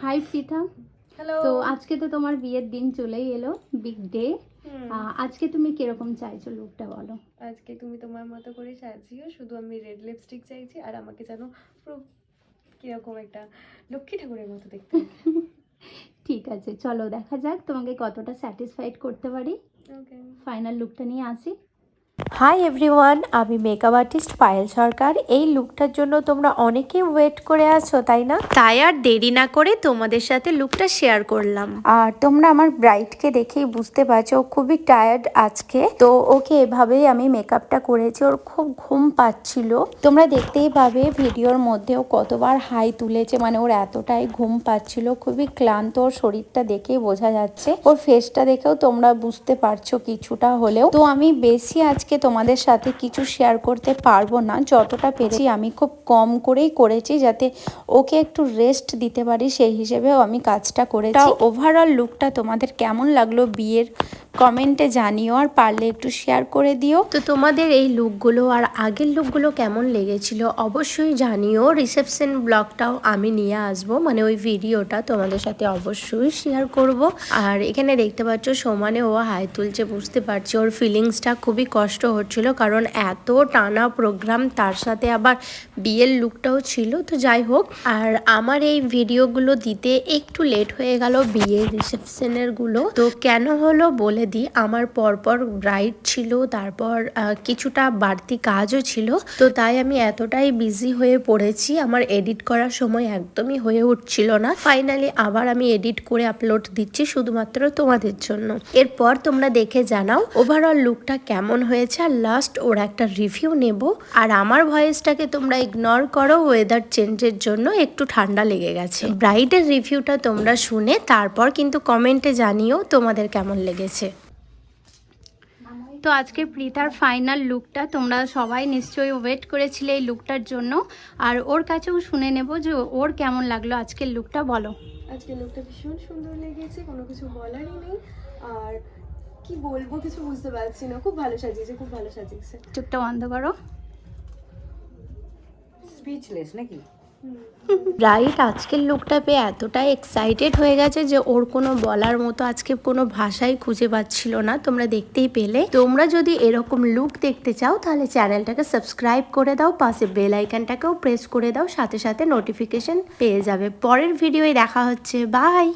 High Prita তো আজকে তো তোমার বিয়ের দিন চলেই এলো বিগ ডে আজকে তুমি কীরকম চাইছো লুকটা বলো? আজকে তুমি তোমার মতো করে সাজিও শুধু আমি রেড লিপস্টিক চাইছি আর আমাকে যেন পুরো কীরকম একটা লক্ষ্মী ঠাকুরের মতো দেখতে ঠিক আছে চলো দেখা যাক তোমাকে কতটা স্যাটিসফাইড করতে পারি। ওকে ফাইনাল লুকটা নিয়ে আসি। হাই এভরিওয়ান আমি মেকআপ আর্টিস্ট পায়েল সরকার। এই লুকটার জন্য তোমরা অনেকেই ওয়েট করে আছো তাই না? তাই আর দেরি না করে তোমাদের সাথে লুকটা শেয়ার করলাম। আর তোমরা আমার ব্রাইটকে দেখেই বুঝতে পারছ ও খুবই টায়ার্ড আজকে। তো ওকে এভাবেই আমি মেকআপটা করেছি ওর খুব ঘুম পাচ্ছিল। তোমরা দেখতেই পাবে ভিডিওর মধ্যে ও কতবার হাই তুলেছে মানে ওর এতটাই ঘুম পাচ্ছিল খুবই ক্লান্ত ওর শরীরটা দেখেই বোঝা যাচ্ছে। ওর ফেসটা দেখেও তোমরা বুঝতে পারছ কিছুটা হলেও। তো আমি বেশি আজকে তোমাদের সাথে কিছু শেয়ার করতে পারব না। যতটা পেরেছি আমি খুব কম করেই করেছি যাতে ওকে একটু রেস্ট দিতে পারি। সেই হিসেবেও আমি কাজটা করেছি। ওভারঅল লুকটা তোমাদের কেমন লাগল বিয়ের? কমেন্টে জানিও আর পারলে একটু শেয়ার করে দিও। তো তোমাদের এই লুকগুলো আর আগের লুকগুলো কেমন লেগেছিল অবশ্যই জানিও। রিসেপশন ব্লগটাও আমি নিয়ে আসব মানে ওই ভিডিওটা তোমাদের সাথে অবশ্যই শেয়ার করব। আর এখানে দেখতে পাচ্ছ সমানে ও হাই তুলছে, বুঝতে পারছি ওর ফিলিংসটা খুবই কষ্ট হচ্ছিল, কারণ এত টানা প্রোগ্রাম তার সাথে আবার বিয়ের লুকটাও ছিল, তো যাই হোক। আর আমার এই ভিডিওগুলো দিতে একটু লেট হয়ে গেল বিয়ের রিসেপশনেরগুলো, তো কেন হলো বলে দিই, আমার পরপর ব্রাইড ছিল, তারপর কিছুটা বাড়তি কাজও ছিল। তো তাই আমি এতটাই বিজি হয়ে পড়েছি, আমার এডিট করার সময় একদমই হয়ে উঠছিল না। ফাইনালি আবার আমি এডিট করে আপলোড দিচ্ছি শুধুমাত্র তোমাদের জন্য। এরপর তোমরা দেখে জানাও ওভারঅল লুকটা কেমন হয়েছে আর লাস্ট ওর একটা রিভিউ নেব। আর আমার ভয়েসটাকে তোমরা ইগনোর করো ওয়েদার চেঞ্জের জন্য একটু ঠান্ডা লেগে গেছে। ব্রাইডের রিভিউটা তোমরা শুনে, তারপর কিন্তু কমেন্টে জানিও তোমাদের কেমন লেগেছে। তো আজকে প্রীতার ফাইনাল লুকটা তোমরা সবাই নিশ্চয়ই ওয়েট করেছিলে এই লুকটার জন্য। আর ওর কাছেও শুনে নেব যে ওর কেমন লাগল আজকের লুকটা বলো। আজকে লুকটা ভীষণ সুন্দর লেগেছে কোনো কিছু বলারই নেই। আর কি বলব কিছু বুঝতে পারছি না। খুব ভালো সাজিয়েছে খুব ভালো সাজিয়েছে। চোখটা বন্ধ করো। স্পিচলেস নাকি? রাইট, আজকের লুকটা পেয়ে এতটা এক্সাইটেড হয়ে গেছে যে ওর কোনো বলার মতো আজকে কোনো ভাষাই খুঁজে পাচ্ছিল না, তোমরা দেখতেই পেলে। তোমরা যদি এরকম লুক দেখতে চাও, তাহলে চ্যানেলটাকে সাবস্ক্রাইব করে দাও, পাশে বেল আইকনটাকেও প্রেস করে দাও, সাথে সাথে নোটিফিকেশন পেয়ে যাবে। পরের ভিডিওয়ে দেখা হচ্ছে বাই